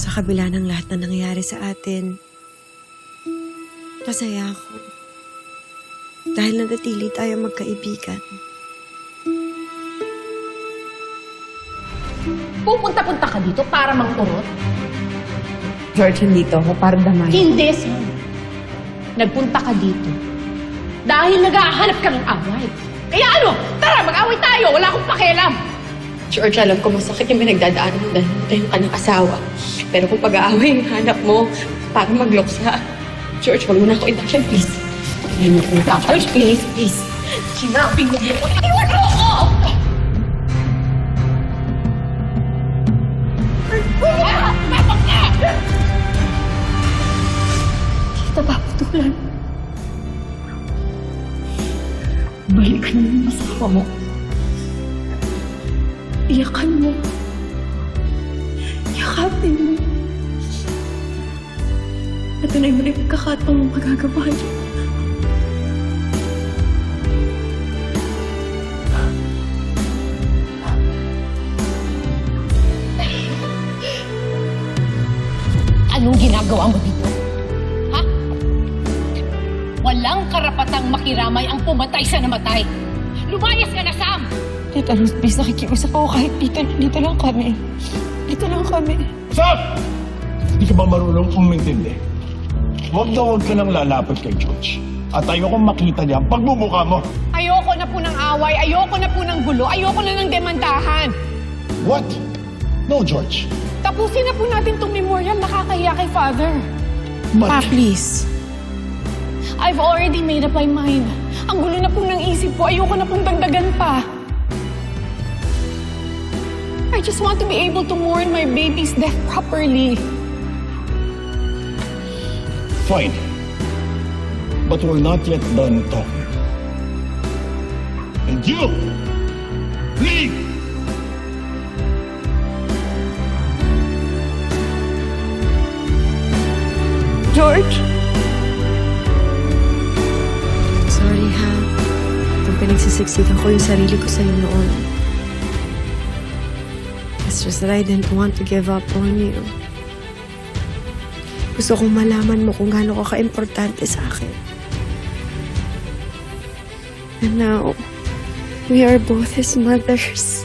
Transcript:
Sa kabila ng lahat na nangyayari sa atin, masaya ako. Dahil nanatili tayo magkaibigan. Pupunta-punta ka dito para mangkurot? George, nandito ako para damay. Hindi, Sam. Nagpunta ka dito dahil naghahanap ka ng away. Kaya ano? Tara, mag-away tayo. Wala akong pakialam. George, alam ko masakit yung pinagdadaanan mo dahil namatay yung kanyang asawa. Pero kung pag-aaway yung hanap mo, para magloksa. George, huwag mo na ako inasyan, please. Hindi mo kung George, please, please. Sinabi mo mo. Iwan mo ako! Ka! Kita paputulan. Balikan mo yung asawa mo. Iyakan mo. Yakapin mo. At tunay mo na yung pagkakataong magagawa niyo. Anong ginagawa mo dito? Ha? Walang karapatang makiramay ang pumatay sa namatay. Lumayas ka na, Sam! Tita Ruth, please, nakikiusap ako kahit dito, dito lang kami. Dito lang kami. Stop! Hindi ka ba marunong umintindi? Huwag na huwag ka nang lalapit kay George. At ayokong makita niya ang pagmumukha mo. Ayoko na po ng away, ayoko na po ng gulo, ayoko na ng demandahan. What? No, George. Tapusin na po natin itong memorial nakakahiya kay Father. Pa, But, please. I've already made up my mind. Ang gulo na po ng isip ko, ayoko na pong dagdagan pa. I just want to be able to mourn my baby's death properly. fine. But we're not yet done talking. And you! Leave! George! Sorry ha. Kung pinagsisiksikan ko yung sarili ko sa'yo noon. Just that I didn't want to give up on you. Gusto kong malaman mo kung gaano ka ka-importante sa akin. And now, we are both his mothers.